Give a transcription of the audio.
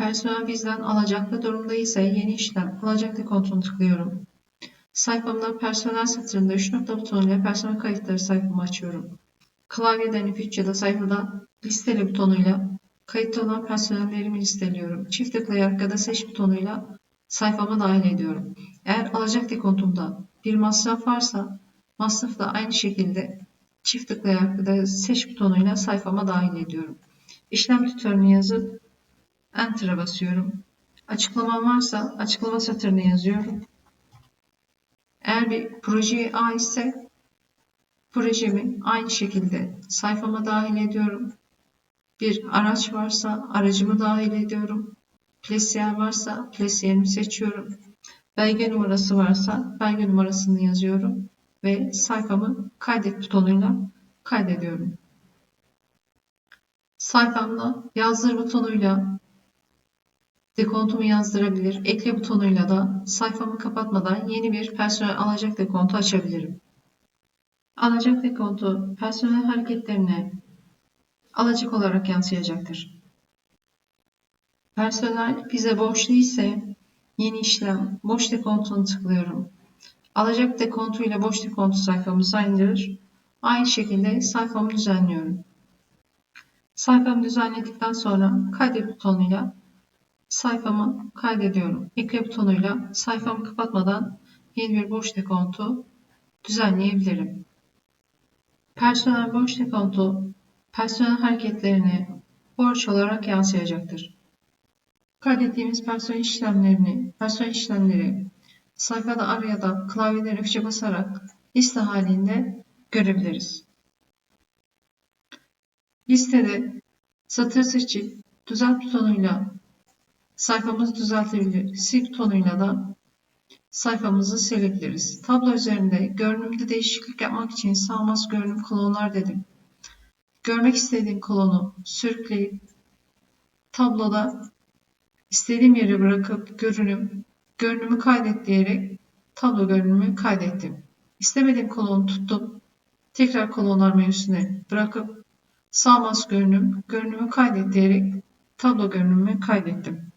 personel bizden alacaklı durumda ise yeni işlem alacaklı kontrolünü tıklıyorum. Sayfamda personel satırında 3 nokta butonuyla personel kayıtları sayfamı açıyorum. Klavyeden F3 ya da sayfada listeli butonuyla kayıtlı olan personellerimi listeliyorum. Çift tıklayarak ya da seç butonuyla sayfama dahil ediyorum. Eğer alacak dekontumda bir masraf varsa masrafı da aynı şekilde çift tıklayarak ya da seç butonuyla sayfama dahil ediyorum. İşlem tutarını yazıp Enter'a basıyorum. Açıklamam varsa açıklama satırını yazıyorum. Eğer bir projeye aitse projemi aynı şekilde sayfama dahil ediyorum. Bir araç varsa aracımı dahil ediyorum. Plesiyer varsa plesiyerimi seçiyorum. Belge numarası varsa belge numarasını yazıyorum ve sayfamı kaydet butonuyla kaydediyorum. Sayfamda yazdır butonuyla dekontumu yazdırabilir. Ekle butonuyla da sayfamı kapatmadan yeni bir personel alacak dekontu açabilirim. Alacak dekontu personel hareketlerine alacak olarak yansıyacaktır. Personel bize borçlu ise yeni işlem boş dekontunu tıklıyorum. Alacak dekontu ile boş dekontu sayfamızı aynıdır. Aynı şekilde sayfamı düzenliyorum. Sayfamı düzenledikten sonra kaydet butonuyla sayfamı kaydediyorum. Ekle butonuyla sayfamı kapatmadan yeni bir boş dekontu düzenleyebilirim. Personel boş dekontu personel hareketlerine borç olarak yansıyacaktır. Kaydettiğimiz personel işlemlerini, personel işlemleri sayfada araya da klavyeden F3'e basarak liste halinde görebiliriz. Listede satır seçip düzelt butonuyla sayfamızı düzeltebilir. Sil butonuyla da sayfamızı silebiliriz. Tablo üzerinde görünümde değişiklik yapmak için sağ mouse görünüm klonlar dedim. Görmek istediğim kolonu sürükleyip tabloda istediğim yere bırakıp görünüm, görünümü kaydet diyerek tablo görünümü kaydettim. İstemediğim kolonu tuttum. Tekrar kolonlar menüsüne bırakıp sağ mouse görünüm, görünümü kaydet diyerek tablo görünümü kaydettim.